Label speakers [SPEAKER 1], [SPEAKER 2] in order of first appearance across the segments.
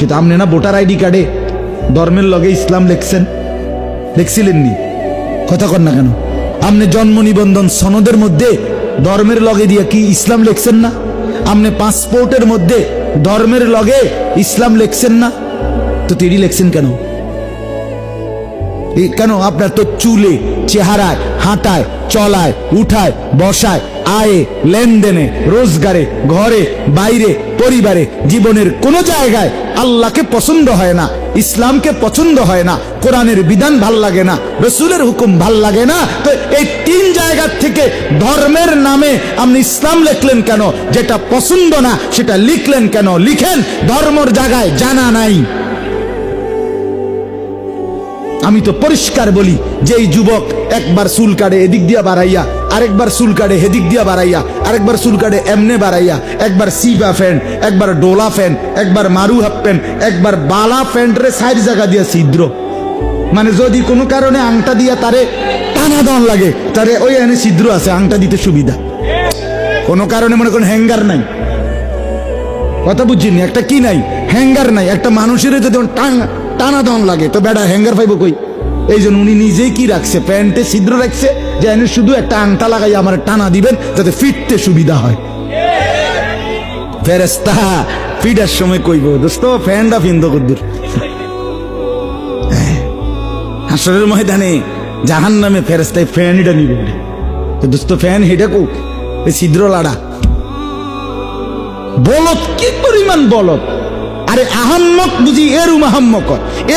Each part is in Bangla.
[SPEAKER 1] কিন্তু আপনি না ভোটার আইডি কার্ডে ধর্মের লগে ইসলাম লেখছেন, লেখছিলেননি। কথা কর না কেন? আপনি জন্ম নিবন্ধন সনদের মধ্যে ধর্মের লগে দিয়ে কি ইসলাম লেখছেন না? আপনি পাসপোর্টের মধ্যে ধর্মের লগে ইসলাম লেখছেন না? তো তিনি লেখছেন কেন? কেন আপনার তো চুলে, চেহারায়, হাঁটায়, চলায়, উঠায়, বসায়, আয়ে, লেনদেনে, রোজগারে, ঘরে, বাইরে, পরিবারে, জীবনের কোন জায়গায় আল্লাহকে পছন্দ হয় না, ইসলামকে পছন্দ হয় না, কোরআনের বিধান ভালো লাগে না, রসুলের হুকুম ভালো লাগে না। তো এই তিন জায়গার থেকে ধর্মের নামে আপনি ইসলাম লিখলেন কেন? যেটা পছন্দ না, সেটা লিখলেন কেন? লিখেন, ধর্মর জায়গায় জানা নাই। আমি তো পরিষ্কার বলি যে এই যুবক একবার চুল কাটে এদিক দিয়া বাড়াইয়া, আরেকবার চুল কাটে হেদিক দিয়া বাড়াইয়া, আরেকবার চুল কাটে এমনে বাড়াইয়া, একবার সিবা ফ্যান্ট একবার ডোলা ফ্যান্ট একবার মারু হাফ প্যান্ট, একবার বালা প্যান্ট রে সাইড জায়গা দিয়া ছিদ্র। মানে যদি কোনো কারণে আংটা দিয়া তারে টানা দন লাগে, তারে ওই এনে ছিদ্র আছে, আংটা দিতে সুবিধা। কোনো কারণে মনে করেন হ্যাঙ্গার নাই। কথা বুঝছিনি একটা কি নাই? হ্যাঙ্গার নাই। একটা মানুষের যদি টাং- টানা দন লাগে। তো বেটা হ্যাঙ্গার পাইব কই? এই জন্য উনি নিজেই কি রাখছে? প্যান্টে ছিদ্র রাখছে, যে এনে শুধু একটা আংটা লাগাই আমার টানা দিবেন, যাতে ফিরতে সুবিধা হয়। ফেরেস্তা ফিটার সময় কইব। দোস্ত, ফ্যানটা ফিন্দ কদ্দুর হাসরের ময়দানে জাহান নামে ফেরেস্তায় ফ্যান দোস্ত, ফ্যান হেটা কো, এই ছিদ্র লাড়া। বলত, কি পরিমাণ বলত? আরে আহাম্মক বুঝি এরুম আহাম্মক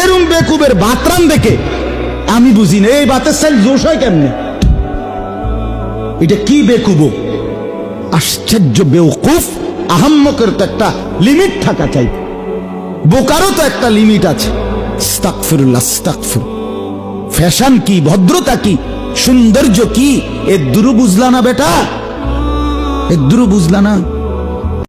[SPEAKER 1] এরুম বেকুবের বাতরান দেখে। আমি বুঝি না, এই বাতের সাইল জোশ হয় কেমনে? এটা কি বেকুব? আশ্চর্য বেউকুফ আহাম্মকের তো একটা লিমিট থাকা চাই। বোকারও তো একটা লিমিট আছে। ফ্যাশন কি, ভদ্রতা কি, সৌন্দর্য কি? এ দুরু বুঝলা না বেটা? এ দুরু বুঝলা না?